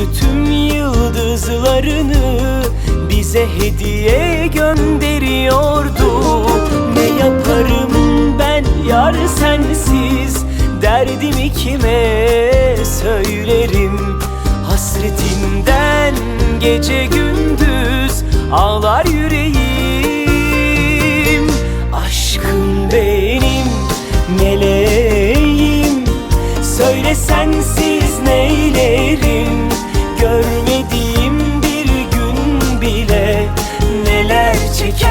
Gökyüzü tüm yıldızlarını bize hediye gönderiyordu. Ne yaparım ben yar sensiz Derdimi kime söylerim? Hasretinden gece gündüz ağlar yüreğim. Aşkım benim meleğim Söyle sensiz